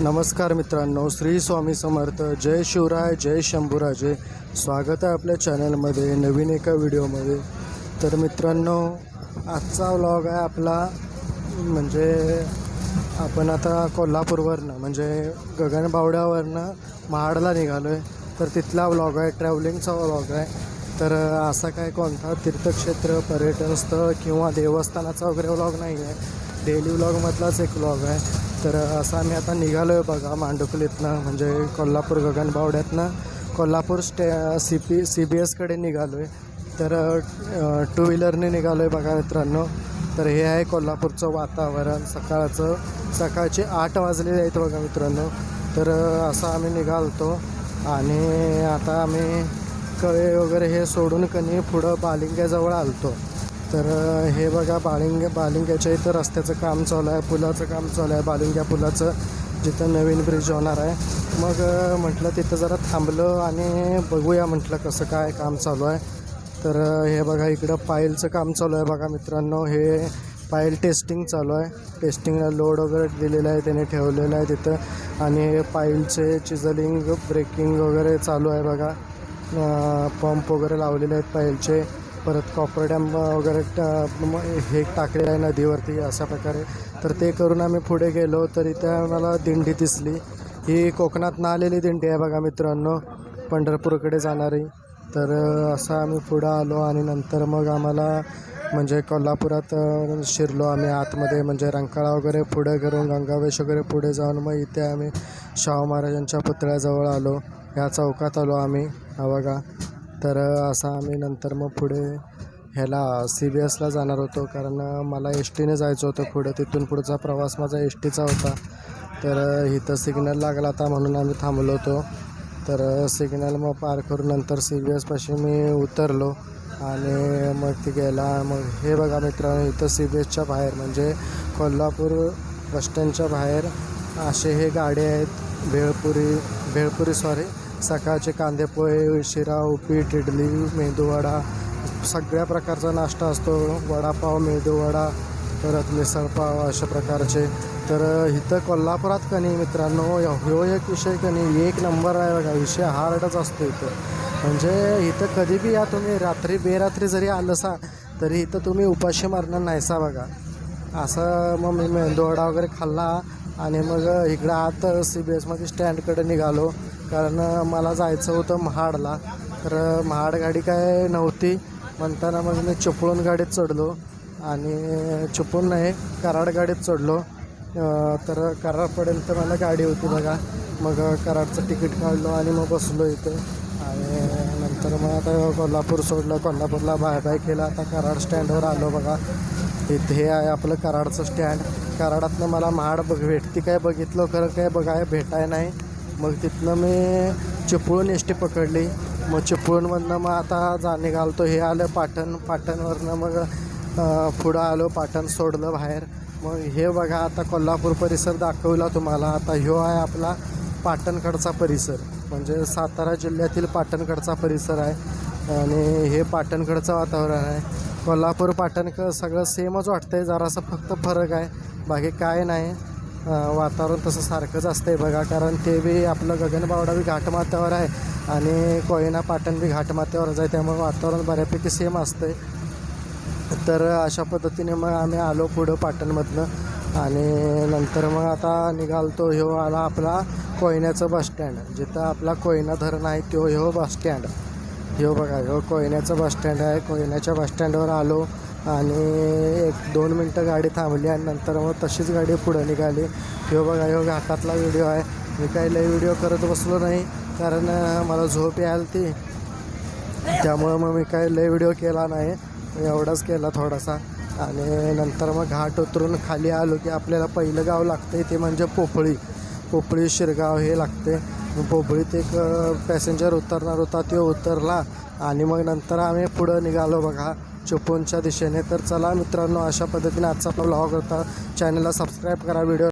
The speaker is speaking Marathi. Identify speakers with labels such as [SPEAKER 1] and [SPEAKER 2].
[SPEAKER 1] नमस्कार मित्रांनो श्री स्वामी समर्थ जय शिवराय जय शंभूराजे. स्वागत आहे आपल्या चॅनलमध्ये नवीन एका व्हिडिओमध्ये. तर मित्रांनो आजचा व्लॉग आहे आपला म्हणजे आपण आता कोल्हापूरवरनं म्हणजे गगनबावड्यावरनं महाडला निघालो आहे तर तिथला व्लॉग आहे ट्रॅव्हलिंगचा व्लॉग आहे. तर असा काय कोणता तीर्थक्षेत्र पर्यटन स्थळ किंवा देवस्थानाचा वगैरे व्लॉग नाही आहे डेली व्लॉगमधलाच एक व्लॉग आहे. तर असं आम्ही आता निघालो आहे बघा मांडुकलीतनं म्हणजे कोल्हापूर गगनबावड्यातनं. कोल्हापूर स्टे सी पी सी बी एसकडे निघालो आहे तर टू व्हीलरने निघालो आहे बघा मित्रांनो. तर हे आहे कोल्हापूरचं वातावरण. सकाळचं सकाळचे आठ वाजलेले आहेत बघा मित्रांनो. तर असं आम्ही निघालतो. आणि आता आम्ही कळे वगैरे हे सोडून कनी पुढं बालिंग्याजवळ आलतो. तर हे बघा बालिंग बालिंग्याच्या इथं रस्त्याचं काम चालू आहे पुलाचं काम चालू आहे बालिंग्या पुलाचं. जिथं नवीन ब्रिज होणार आहे. मग म्हटलं तिथं जरा थांबलं आणि बघूया म्हटलं कसं काय काम चालू आहे. तर हे बघा इकडं पायलचं काम चालू आहे बघा मित्रांनो. हे पायल टेस्टिंग चालू आहे. टेस्टिंगला लोड वगैरे दिलेलं आहे त्याने ठेवलेलं आहे तिथं. आणि हे पाईलचे चिझलिंग ब्रेकिंग वगैरे चालू आहे बघा. पंप वगैरे लावलेले आहेत पाईलचे. परत कॉपर डॅम वगैरे हे टाकलेलं आहे नदीवरती अशा प्रकारे. तर ते करून आम्ही पुढे गेलो तर इथे आम्हाला दिंडी दिसली. ही कोकणातनं आलेली दिंडी आहे बघा मित्रांनो पंढरपूरकडे जाणारी. तर असं आम्ही पुढं आलो आणि नंतर मग आम्हाला म्हणजे कोल्हापुरात शिरलो आम्ही आतमध्ये. म्हणजे रंकाळा वगैरे पुढे करून गंगावेश वगैरे पुढे जाऊन मग इथे आम्ही शाहू महाराजांच्या पुतळ्याजवळ आलो. ह्या चौकात आलो आम्ही. हा बघा. तर असा आम्ही नंतर मग पुढे ह्याला सी बी एसला जाणार होतो. कारण मला एस टीने जायचं होतं पुढं. तिथून पुढचा प्रवास माझा एस टीचा होता. तर इथं सिग्नल लागला होता म्हणून आम्ही थांबलो होतो. तर सिग्नल मग पार करून नंतर सी बी एसपाशी मी उतरलो. आणि मग ती गेला. मग हे बघा मित्रांनो इथं सी बी एसच्या बाहेर म्हणजे कोल्हापूर बसस्टँडच्या बाहेर असे हे गाडे आहेत. भेळपुरी भेळपुरी सॉरी सकाळचे कांदेपोहे शिरा उपीट इडली मेदूवडा सगळ्या प्रकारचा नाश्ता असतो. वडापाव मेदूवडा परत मिसळपाव अशा प्रकारचे. तर इथं कोल्हापुरात कनी मित्रांनो ह्यो एक विषय कनी एक नंबर आहे बघा विषय हार्डच असतो इथं. म्हणजे इथं कधी बी या तुम्ही रात्री बेरात्री जरी आलं सा तरी इथं तुम्ही उपाशी मारणार नाहीसा बघा. असं मग मी मेंदूवडा वगैरे खाल्ला आणि मग इकडं आत सी बी एसमध्ये स्टँडकडे निघालो. कारण मला जायचं होतं महाडला. तर महाड गाडी काय नव्हती. म्हणताना मग मी चिपळूण गाडीत चढलो. आणि चिपळूण नाही कराड गाडीत चढलो. तर कराडपर्यंत मला गाडी होती बघा. मग कराडचं तिकीट काढलो आणि मग बसलो इथे. आणि नंतर मग आता कोल्हापूर सोडलं. कोल्हापूरला बाय बाय केला. आता कराड स्टँडवर आलो बघा. इथे आहे आपलं कराडचं स्टँड. कराडातनं मला महाड बघ भेटती काय बघितलं? खरं काय बघाय भेटाय नाही. मग तिथनं मी चिपळूण एस टी पकडली. मग चिपळूणमधनं मग आता जाणे घालतो हे आलं पाटण पाटणवरनं मग पुढं आलो पाटण सोडलं बाहेर. मग हे बघा आता कोल्हापूर परिसर दाखवला तुम्हाला. आता ह्यो आहे आपला पाटणकडचा परिसर. म्हणजे सातारा जिल्ह्यातील पाटणकडचा परिसर आहे. आणि हे पाटणकडचं वातावरण आहे. कोल्हापूर पाटणकड सगळं सेमच वाटतंय. जरासं फक्त फरक आहे. बाकी काय नाही. वातावरण तसं सारखंच असतंय बघा. कारण ते बी आपलं गगनबावडा बी घाटमाथ्यावर आहे आणि कोयना पाटण बी घाटमाथ्यावरच आहे. त्यामुळे वातावरण बऱ्यापैकी सेम असतंय. तर अशा पद्धतीने मग आम्ही आलो पुढं पाटणमधनं आणि नंतर मग आता निघालतो ह्यो आला आपला कोयन्याचं बसस्टँड जिथं आपला कोयना धरण आहे तो ह्यो बसस्टँड ह्यो बघा ह्यो कोयन्याचं बसस्टँड आहे. कोयन्याच्या बसस्टँडवर आलो. आणि एक दोन मिनटं गाडी थांबली आणि नंतर मग तशीच गाडी पुढं निघाली. ह्यो बघा ह्यो घाटातला व्हिडिओ आहे. मी काही लई व्हिडिओ करत बसलो नाही कारण मला झोप यायला ती. त्यामुळं मग मी काही लई व्हिडिओ केला नाही. एवढाच केला थोडासा. आणि नंतर मग घाट उतरून खाली आलो की आपल्याला पहिलं गाव लागतं ते म्हणजे पोपळी पोपळी शिरगाव हे लागते पोफळीत पोपळीत एक पॅसेंजर उतरणार होता तो उतरला. आणि मग नंतर आम्ही पुढं निघालो बघा. चिपळूणच्या दिशेने. तर चला मित्रांनो अशा पद्धतीने आजचा आपला ब्लॉग होता. चॅनलला सबस्क्राईब करा व्हिडिओ